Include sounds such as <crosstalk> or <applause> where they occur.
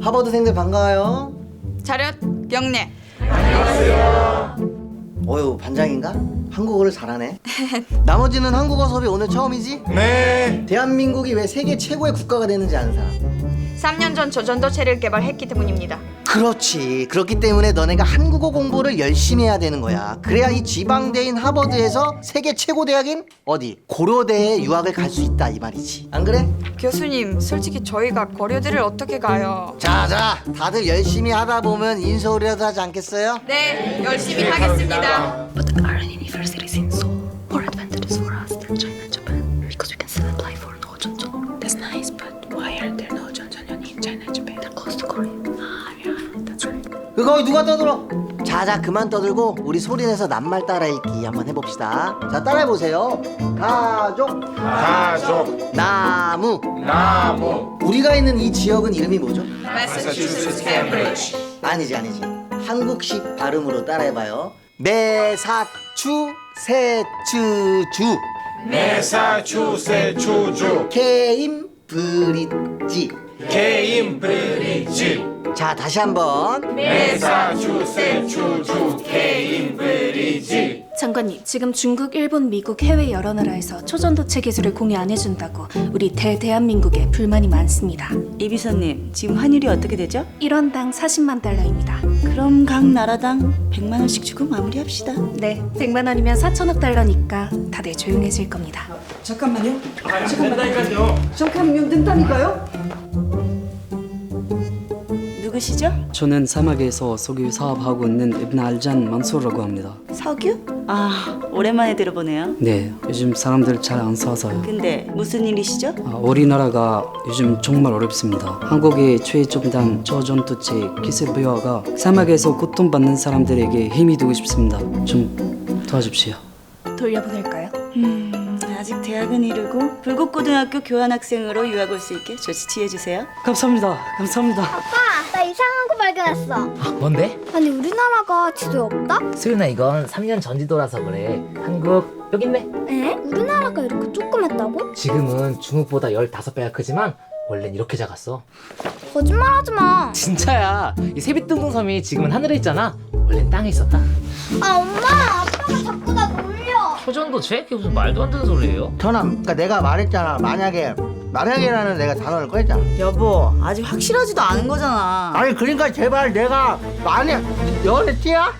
하버드생들 반가워요. 차렷 경례 어휴 반장인가? 한국어를 잘하네. <laughs> 나머지는 한국어 수업이 오늘 처음이지? 네. 대한민국이 왜 세계 최고의 국가가 되는지 아는 사람? 3년 전 저전도체를 개발했기 때문입니다 그렇지. 그렇기 때문에 너네가 한국어 공부를 열심히 해야 되는 거야. 그래야 이 지방대인 하버드에서 세계 최고 대학인 어디 고려대에 유학을 갈 수 있다 이 말이지. 안 그래? 교수님 솔직히 저희가 고려대를 어떻게 가요 자자, 다들 열심히 하다 보면 인서울이라도 하지 않겠어요? 네 열심히 하겠습니다 China Japan? Korea. Ah, yeah, that's right. 그거 누가 떠들어? 자자 그만 떠들고 우리 소리내서 낱말 따라 읽기 한번 해봅시다. 자 따라해 보세요. 가족, 가족, 나무. 나무, 우리가 있는 이 지역은 이름이 뭐죠? 캠브리지 아니지 아니지. 한국식 발음으로 따라해봐요. 매사추 세츠주 매사추세츠주, 케임 브리지. 케임브리지. 자 다시 한번. 매사추세츠주, 케임브리지. 장관님, 지금 중국, 일본, 미국 해외 여러 나라에서 초전도체 기술을 공유 안 해준다고 우리 대대한민국에 불만이 많습니다. 이 비서님, 지금 환율이 어떻게 되죠? 1원당 40만 달러입니다. 그럼 각 나라당 100만 원씩 주고 마무리합시다. 네, 100만 원이면 4천억 달러니까 다들 조용해질 겁니다. 잠깐만요. 잠깐만요. 잠깐만요. 된다니까요. 누구시죠? 저는 사막에서 석유 사업하고 있는 입나 알잔 만소라고 합니다. 석유? 아, 오랜만에 들어보네요. 네, 요즘 사람들 잘 안 사서요. 근데 무슨 일이시죠? 아, 우리나라가 요즘 정말 어렵습니다. 한국의 최첨단 저전투체 기술 부여가 사막에서 고통받는 사람들에게 힘이 되고 싶습니다. 좀 도와주십시오. 돌려보낼까요? 음, 아직 대학은 이르고 불국고등학교 교환학생으로 유학 올 수 있게 조치해 주세요. 감사합니다. 감사합니다. 나 이상한 거 발견했어. 뭔데? 아니 우리나라가 지도에 없다? 수윤아 이건 3년 전 지도라서 그래 한국 여기 있네 에? 우리나라가 이렇게 조그맸다고? 지금은 중국보다 15배가 크지만 원래는 이렇게 작았어 거짓말하지 마. 진짜야 이 세빛 둥둥섬이 지금은 하늘에 있잖아 원래는 땅에 있었다 아 엄마, 아빠가 자꾸 나 놀려. 초전도 제? 그게 무슨 말도 안 되는 소리예요 전함. 그러니까 내가 말했잖아. 만약에 만약에라는 내가 단어를 꺼냈잖아. 여보, 아직 확실하지도 않은 거잖아. 아니 그러니까 제발 내가 만약 연애 티야?